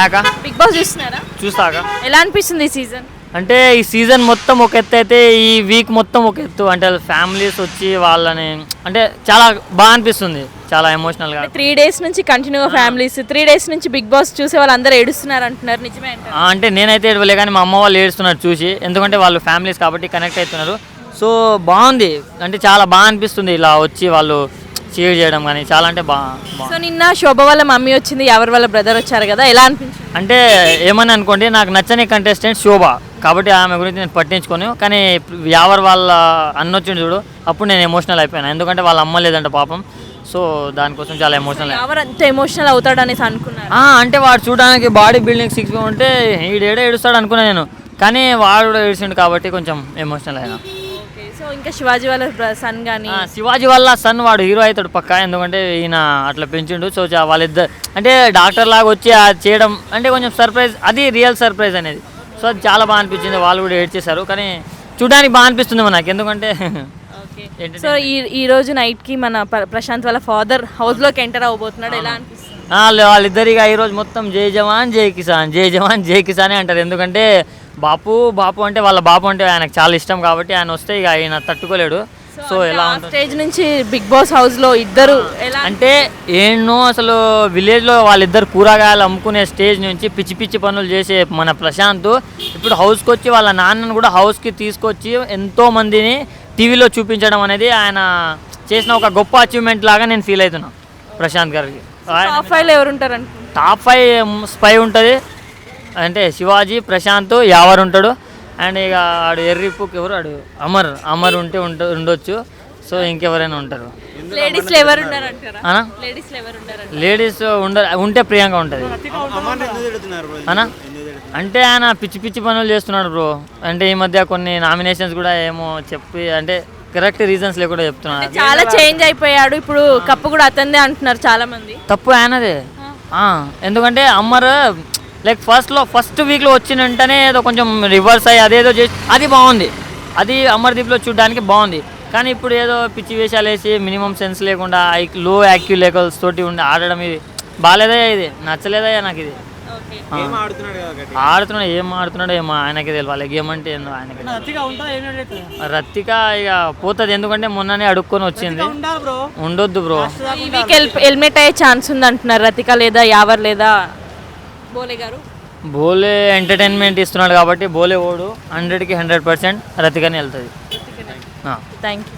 ఆక big boss చూస్తున్నారా? చూస్తాక ఎలా అనిపిస్తుంది ఈ సీజన్? అంటే ఈ సీజన్ మొత్తం ఒక ఎత్తు అయితే ఈ వీక్ మొత్తం ఒక ఎత్తు. అంటే ఫ్యామిలీస్ వచ్చి వాళ్ళని అంటే చాలా బాగా అనిపిస్తుంది. చాలా ఎమోషనల్గా త్రీ డేస్ నుంచి కంటిన్యూగా ఫ్యామిలీస్ త్రీ డేస్ నుంచి బిగ్ బాస్ చూసే వాళ్ళందరూ ఏడుస్తున్నారు అంటున్నారు. నిజమే అంటారు? ఆ, అంటే నేనైతే ఏడవలే కానీ మా అమ్మ వాళ్ళు ఏడుస్తున్నారు చూసి. ఎందుకంటే వాళ్ళు ఫ్యామిలీస్ కాబట్టి కనెక్ట్ అవుతున్నారు. సో బాగుంది. అంటే చాలా బాగా అనిపిస్తుంది ఇలా వచ్చి వాళ్ళు చీర్ చేయడం కానీ చాలా అంటే బాగా సో నిన్న శోభ వాళ్ళ మమ్మీ వచ్చింది ఎవరి వాళ్ళ బ్రదర్ వచ్చారు కదా ఎలా అనిపించింది? అంటే ఏమని అనుకోండి నాకు నచ్చని కంటెస్టెంట్ శోభ. కాబట్టి ఆమె గురించి నేను పట్టించుకోను. కానీ ఎవరి వాళ్ళ అన్న వచ్చిండు చూడు అప్పుడు నేను ఎమోషనల్ అయిపోయాను. ఎందుకంటే వాళ్ళ అమ్మ లేదంట పాపం. సో దానికోసం చాలా ఎమోషనల్ ఎవరు అంత ఎమోషనల్ అవుతాడు అనేసి అనుకున్నారు అంటే వాడు చూడడానికి బాడీ బిల్డింగ్ సిక్స్ ఉంటే ఈడేడే ఏడుస్తాడు అనుకున్నా నేను. కానీ వాడు కూడా ఏడిచిండు కాబట్టి కొంచెం ఎమోషనల్ అయినా. సో ఇంకా శివాజీ వాళ్ళ సన్ కానీ శివాజీ వల్ల సన్ వాడు హీరో అవుతాడు పక్కా. ఎందుకంటే ఈయన అట్లా పెంచిండు. సో వాళ్ళిద్దరు అంటే డాక్టర్ లాగా వచ్చి అది చేయడం అంటే కొంచెం సర్ప్రైజ్ అది రియల్ సర్ప్రైజ్ అనేది. సో అది చాలా బాగా అనిపించింది. వాళ్ళు కూడా ఏడ్ చేశారు. కానీ చూడడానికి బాగా అనిపిస్తుంది నాకు. ఎందుకంటే సో ఈ ఈ రోజు నైట్కి మన ప్ర- ప్రశాంత్ వాళ్ళ ఫాదర్ హౌస్లోకి ఎంటర్ అవబోతున్నాడు ఎలా అనిపిస్తుంది? వాళ్ళిద్దరిగా ఈరోజు మొత్తం జై జవాన్ జై కిసాన్ జై జవాన్ జై కిసాన్ అంటారు. ఎందుకంటే బాపు బాపు అంటే వాళ్ళ బాపు అంటే ఆయనకు చాలా ఇష్టం కాబట్టి ఆయన వస్తే ఇక ఆయన తట్టుకోలేడు. సో ఎలా స్టేజ్ నుంచి బిగ్ బాస్ హౌస్లో ఇద్దరు అంటే ఏంటో అసలు విలేజ్లో వాళ్ళిద్దరు కూరగాయలు అమ్ముకునే స్టేజ్ నుంచి పిచ్చి పిచ్చి పనులు చేసే మన ప్రశాంత్. ఇప్పుడు హౌస్కి వచ్చి వాళ్ళ నాన్నను కూడా హౌస్కి తీసుకొచ్చి ఎంతో మందిని టీవీలో చూపించడం అనేది ఆయన చేసిన ఒక గొప్ప అచీవ్మెంట్ లాగా నేను ఫీల్ అవుతున్నా ప్రశాంత్ గారికి. టాప్ ఫైవ్లో ఎవరు ఉంటారు అనుకుంటున్నారు టాప్ ఫైవ్ స్పై ఉంటుంది. అంటే శివాజీ ప్రశాంత్ యావర్ ఉంటాడు. అండ్ ఇక ఆడు ఎర్రిపుక్ ఎవరు? ఆడు అమర్. అమర్ ఉంటే ఉంట ఉండొచ్చు. సో ఇంకెవరైనా ఉంటారు. లేడీస్ ఎవరు ఉన్నారు అంటారా అనా? లేడీస్లో ఎవరు ఉన్నారు లేడీస్ ఉండ ఉంటే ప్రియాంక ఉంటుంది? అనా? అంటే ఆయన పిచ్చి పిచ్చి పనులు చేస్తున్నాడు బ్రో అంటే ఈ మధ్య కొన్ని నామినేషన్స్ కూడా ఏమో చెప్పి అంటే కరెక్ట్ రీజన్స్ లేకుండా చెప్తున్నాడు. చాలా చేంజ్ అయిపోయాడు. ఇప్పుడు కప్పు కూడా అతందే అంటున్నారు చాలా మంది తప్పు ఆయనదే. ఆ, ఎందుకంటే అమ్మర్ లైక్ ఫస్ట్లో ఫస్ట్ వీక్లో వచ్చిన వెంటనే ఏదో కొంచెం రివర్స్ అయ్యి అదేదో చేసి అది బాగుంది. అది అమర్దీప్లో చూడడానికి బాగుంది. కానీ ఇప్పుడు ఏదో పిచ్చి వేషాలు వేసి మినిమం సెన్స్ లేకుండా లో యాక్యూ లెవెల్స్ తోటి ఉండి ఆడడం ఇది బాగాలేదా ఇది? నచ్చలేదా నాకు ఇది? ఆడుతున్నాడు ఏం ఆడుతున్నాడో ఏమో ఆయనకే తెలియాలి. గేమ్ అంటే ఏందో ఆయనకి రత్తిక ఇక పోతుంది. ఎందుకంటే మొన్ననే అడుక్కొని వచ్చింది. ఉండొద్దు బ్రో. ఈ వీక్ హెల్మెట్ అయ్యే ఛాన్స్ ఉంది అంటున్నారు రతిక లేదా యావర్ లేదా? బోలే గారు? బోలే ఎంటర్టైన్మెంట్ ఇస్తున్నాడు కాబట్టి బోలే ఓడు హండ్రెడ్కి హండ్రెడ్ పర్సెంట్ రతికనే వెళ్తుంది. Thank you